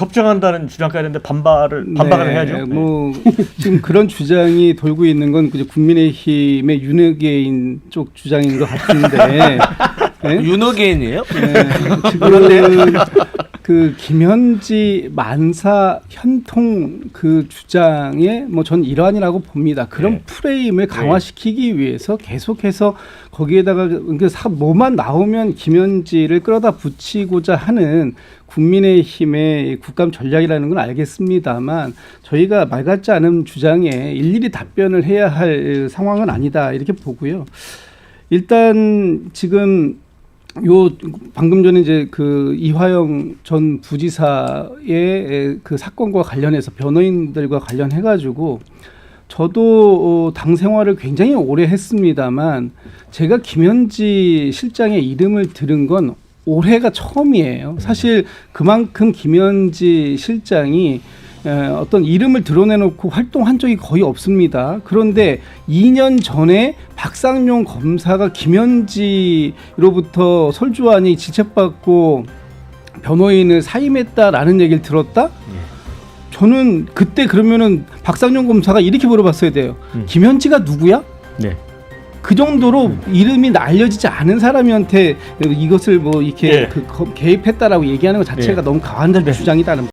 섭정한다는 주장까지 했는데 반발을 반박을 네, 해야죠. 뭐 지금 그런 주장이 돌고 있는 건 그저 국민의힘의 윤핵인 쪽 주장인 것 같은데 네? 윤호개인이에요? 네, 지금 그 김현지 만사 현통 그 주장의 뭐 전 일환이라고 봅니다. 그런 네. 프레임을 강화시키기 위해서 계속해서 거기에다가 그 사- 뭐만 나오면 김현지를 끌어다 붙이고자 하는 국민의힘의 국감 전략이라는 건 알겠습니다만 저희가 말 같지 않은 주장에 일일이 답변을 해야 할 상황은 아니다 이렇게 보고요. 일단 지금 요 방금 전에 이제 그 이화영 전 부지사의 그 사건과 관련해서 변호인들과 관련해 가지고 저도 어, 당 생활을 굉장히 오래 했습니다만 제가 김현지 실장의 이름을 들은 건 올해가 처음이에요. 사실 그만큼 김현지 실장이 에, 어떤 이름을 드러내놓고 활동한 적이 거의 없습니다. 그런데 2년 전에 박상용 검사가 김현지로부터 설주환이 지책받고 변호인을 사임했다라는 얘기를 들었다? 저는 그때 그러면은 박상용 검사가 이렇게 물어봤어야 돼요. 음. 김현지가 누구야? 네. 그 정도로 이름이 알려지지 않은 사람한테 이것을 뭐 이렇게 예. 그 거- 개입했다라고 얘기하는 것 자체가 예. 너무 과한 네. 주장이다는